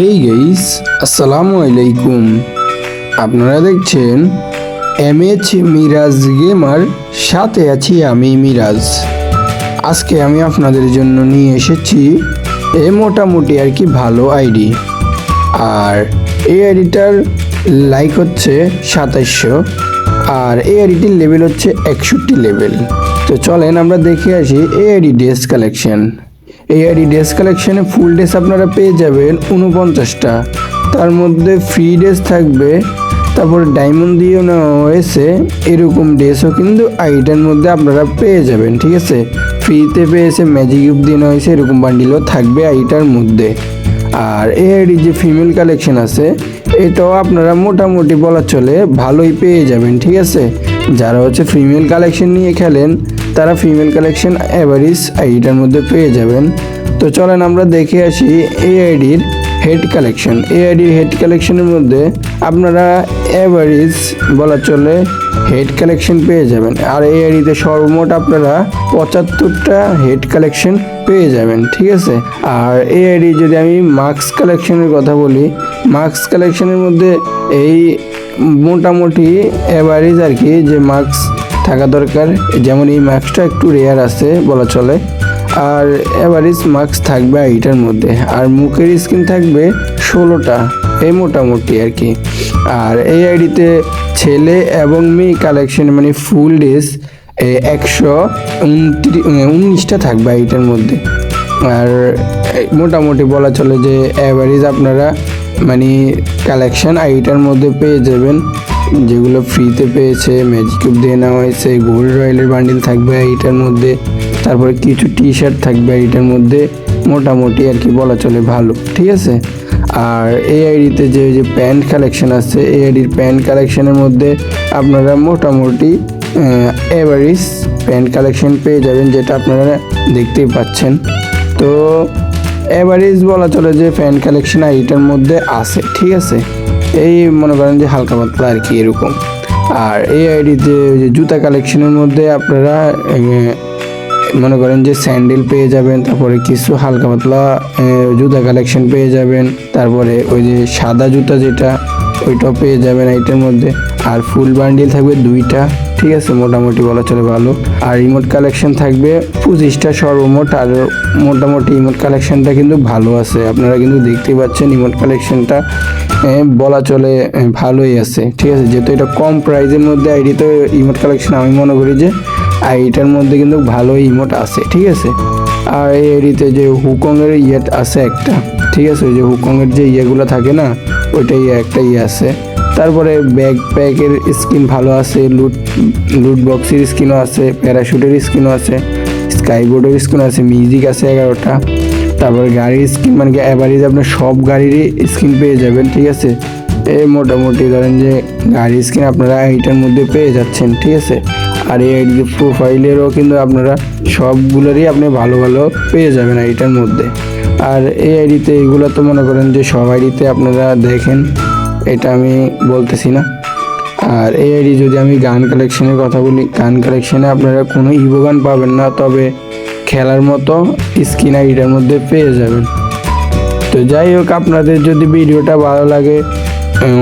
হেই guys আসসালামু আলাইকুম আপনারা দেখছেন এম এইচ মিরাজ গেমার সাথে আছি আমি মিরাজ আজকে আমি আপনাদের জন্য নিয়ে এসেছি এ মোটামুটি আর কি ভালো আইডি আর এই আইডিটার লাইক হচ্ছে সাতাইশশো, আর এই আইডিটির লেভেল হচ্ছে একষট্টি লেভেল তো চলেন আমরা দেখে আসি এই আইডি ড্রেস কালেকশন এই আইডি ড্রেস কালেকশনে ফুল ড্রেস আপনারা পেয়ে যাবেন উনপঞ্চাশটা তার মধ্যে ফ্রি ড্রেস থাকবে, তারপর ডায়মন্ড দিয়েও নেওয়া হয়েছে, এরকম ড্রেসও কিন্তু আইটার মধ্যে আপনারা পেয়ে যাবেন, ঠিক আছে? ফ্রিতে পেয়েছে ম্যাজিক গিফট দিয়ে নেওয়া হয়েছে, এরকম বান্ডিলও থাকবে আইটার মধ্যে। আর এই আইডির যে ফিমেল কালেকশন আছে, এটাও আপনারা মোটামুটি বলা চলে ভালোই পেয়ে যাবেন, ঠিক আছে? যারা হচ্ছে ফিমেল কালেকশন নিয়ে খেলেন তারা ফিমেল কালেকশন অ্যাভারেজ আইডিটার মধ্যে পেয়ে যাবেন। তো চলেন আমরা দেখে আসি এই আইডির হেড কালেকশন এই আইডির হেড কালেকশনের মধ্যে আপনারা অ্যাভারেজ বলা চলে হেড কালেকশন পেয়ে যাবেন। আর এই আইডিতে সর্বমোট আপনারা পঁচাত্তরটা হেড কালেকশন পেয়ে যাবেন, ঠিক আছে? আর এই আইডি যদি আমি মাস্ক কালেকশনের কথা বলি মাস্ক কালেকশনের মধ্যে এই মোটামুটি অ্যাভারেজ আর কি যে মাস্ক থাকা দরকার। যেমন এই মাস্কটা একটু রেয়ার আছে বলা চলে। আর অ্যাভারেজ মাস্ক থাকবে এইটার মধ্যে। আর মুখের স্কিন থাকবে ষোলোটা। এই মোটামুটি আর কি। আর এই আইডিতে ছেলে এবং মেয়ে কালেকশন মানে ফুল ড্রেস একশো উনিশটা থাকবে এইটার মধ্যে। আর মোটামুটি বলা চলে যে অ্যাভারেজ আপনারা মানে কালেকশন আইটার মধ্যে পেয়ে যাবেন। যেগুলো ফ্রিতে পেয়েছে ম্যাজিক কিউব দিয়ে নেওয়া হয়েছে গোল্ড রয়্যালের বান্ডিল থাকবে এইটার মধ্যে, তারপরে কিছু টি শার্ট থাকবে এইটার মধ্যে মোটামুটি আর কি বলা চলে ভালো, ঠিক আছে? আর এই আইডিতে যে যে প্যান্ট কালেকশন আছে, এই আইডির প্যান্ট কালেকশনের মধ্যে আপনারা মোটামুটি এভারেজ প্যান্ট কালেকশন পেয়ে যাবেন, যেটা আপনারা দেখতেই পাচ্ছেন। তো এভারেজ বলা চলে যে ফ্যান কালেকশন আইটার মধ্যে আছে, ঠিক আছে? এই মনে করেন যে হালকা পাতলা আর কি এরকম। আর এই আইডিতে যে জুতা কালেকশনের মধ্যে আপনারা মনে করেন যে স্যান্ডেল পেয়ে যাবেন, তারপরে কিছু হালকা পাতলা জুতা কালেকশন পেয়ে যাবেন, তারপরে ওই যে সাদা জুতা যেটা ওইটাও পেয়ে যাবেন এইটার মধ্যে। আর ফুল বান্ডিল থাকবে দুইটা, ঠিক আছে? মোটামুটি বলা চলে ভালো। আর রিমোট কালেকশন থাকবে পঁচিশটা সর্বমোট আর মোটামুটি ইমোট কালেকশনটা কিন্তু ভালো আছে। আপনারা কিন্তু দেখতেই পাচ্ছেন ইমোট কালেকশনটা বলা চলে ভালোই আছে। ঠিক আছে? যেহেতু এটা কম প্রাইজের মধ্যে আইডিতে ইমোট কালেকশন আমি মনে করি যে আইটার মধ্যে কিন্তু ভালো ইমোট আছে। ঠিক আছে? আর এই আইডিতে যে হুকংয়ের ইয়ে আছে একটা, ঠিক আছে, ওই যে হুকংয়ের যে ইয়েগুলো থাকে না, ওইটাই একটা ইয়ে আছে। তারপরে ব্যাগ প্যাকের স্কিন ভালো আছে, লুট লুট বক্সের স্কিনও আছে, প্যারাশুটের স্কিনও আছে, স্কাইবোর্ডের স্কিন আছে, মিউজিক আছে এগারোটা। তারপরে গাড়ির স্কিন মানে কি অ্যাভারেজ আপনার সব গাড়িরই স্কিন পেয়ে যাবেন, ঠিক আছে? এই মোটামুটি ধরেন যে গাড়ির স্কিন আপনারা এইটার মধ্যে পেয়ে যাচ্ছেন, ঠিক আছে? আর এই প্রোফাইলেরও কিন্তু আপনারা সবগুলোরই আপনি ভালো ভালো পেয়ে যাবেন এইটার মধ্যে। আর এই আইডিতে এগুলো তো মনে করেন যে সব আইডিতে আপনারা দেখেন, এটা আমি বলতেছি না। আর এই আইডি যদি আমি গান কালেকশনের কথা বলি, গান কালেকশনে আপনারা কোনো ইভো গান পাবেন না, তবে খেলার মতো স্কিন আইডিটার মধ্যে পেয়ে যাবেন। তো যাই হোক, আপনাদের যদি ভিডিওটা ভালো লাগে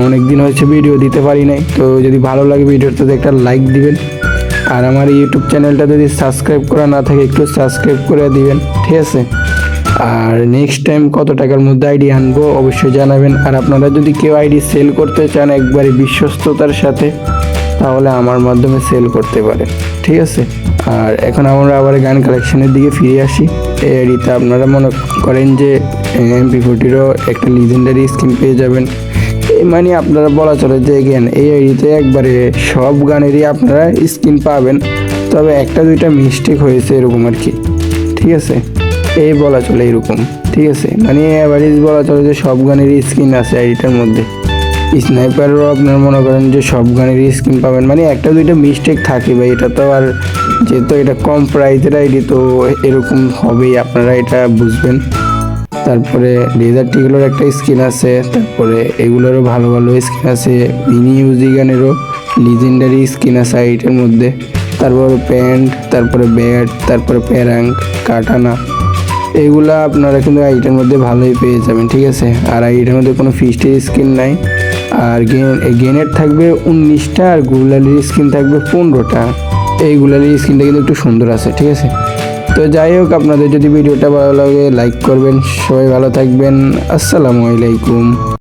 অনেক দিন হয়েছে ভিডিও দিতে পারি নাই, তো যদি ভালো লাগে ভিডিওটাতে একটা লাইক দিবেন। আর আমার ইউটিউব চ্যানেলটা যদি সাবস্ক্রাইব করা না থাকে, একটু সাবস্ক্রাইব করে দিবেন, ঠিক আছে? আর নেক্সট টাইম কত টাকার মধ্যে আইডি আনব, অবশ্যই জানাবেন। আর আপনারা যদি কেউ আইডি সেল করতে চান, একবারে বিশ্বস্ততার সাথে, তাহলে আমার মাধ্যমে সেল করতে পারে ঠিক আছে? আর এখন আমরা আবার গান কালেকশনের দিকে ফিরে আসি। এই আইডিতে আপনারা মনে করেন যে এমপি ফোর্টিরও একটা লিজেন্ডারি স্কিম পেয়ে যাবেন। মানে আপনারা বলা চলে যে জ্ঞান এই আইডিতে একবারে সব গানেরই আপনারা স্কিন পাবেন। তবে একটা দুইটা মিস্টেক হয়েছে এরকম আর কি। ঠিক আছে? এই বলা চলে এরকম। ঠিক আছে? মানে অ্যাভারেজ বলা চলে যে সব গানেরই স্কিন আছে আইডিটার মধ্যে। স্নাইপারও আপনার মনে করেন যে সব গানেরই স্কিন পাবেন। মানে একটা দুইটা মিস্টেক থাকে ভাই, এটা তো আর যেহেতু এটা কম প্রাইসের আইডি, তো এরকম হবেই। আপনারা এটা বুঝবেন। তারপরে লেদার টিগুলোর একটা স্কিন আছে, তারপরে এগুলোরও ভালো ভালো স্কিন আছে মিনি ইউজিগানেরও লিজেন্ডারি স্কিন আছে আইটের মধ্যে। তারপর প্যান্ট তারপরে ব্যাট তারপরে প্যারাং কাটানা এগুলো আপনারা কিন্তু আইটের মধ্যে ভালোই পেয়ে যাবেন, ঠিক আছে? আর আইটের মধ্যে কোনো ফিস্টের স্কিন নাই। আর গেন গেনের থাকবে উনিশটা আর গুলালির স্কিন থাকবে পনেরোটা। এই গুলালির স্কিনটা কিন্তু একটু সুন্দর আছে, ঠিক আছে? তো যাই হোক, আপনাদের যদি ভিডিওটা ভালো লাগে লাইক করবেন। সবাই ভালো থাকবেন। আসসালামু আলাইকুম।